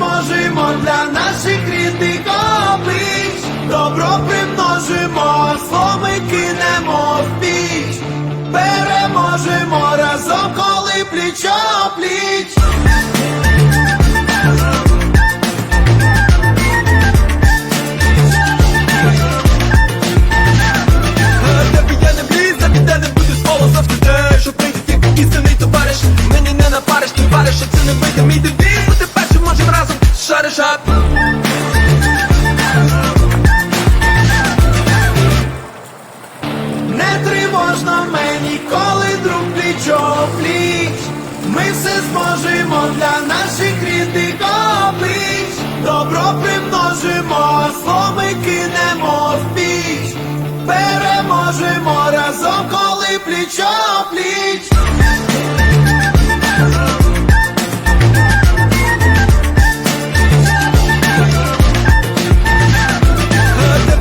зможемо для наших рідних облич. Добро примножимо, зло ми кинемо в піч. Переможемо разом, коли пліч пліч. Що прийде як істинний товариш Мені не напариш, ти вариш, що це не вийде мій девіз для наших рідних облич. Добро примножимо, зло ми кинемо в піч. Переможемо разом, коли пліч пліч.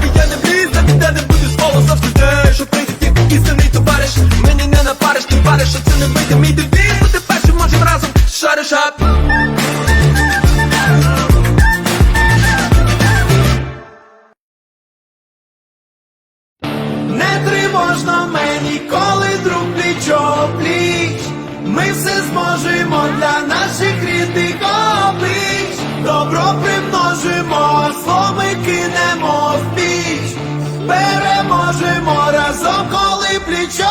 Тебе не вліз, за тебе не буду своло завжди що прийде як істинний товариш Мені не напариш, ти вариш, що це не вийде мій девіз Бути першим можем разом шариш ап Не тривожно мені, коли друг пліч пліч. Ми все зможемо для наших рідних облич. Добро примножимо, ми кинемо в піч. Переможемо разом, коли пліч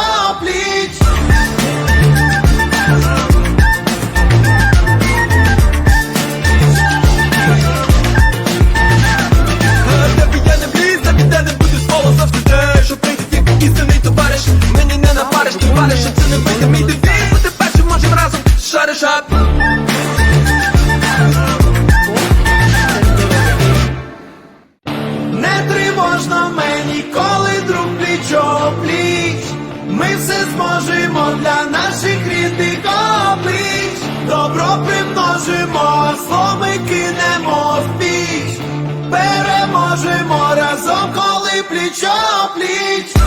пліч. Вариш, що це не вийде мій девіз Бути першим можем разом шариш ап Не тривожно мені, коли друг пліч пліч. Ми все зможемо для наших рідних облич. Добро примножимо, зло ми кинемо в піч. Переможемо разом, коли пліч пліч.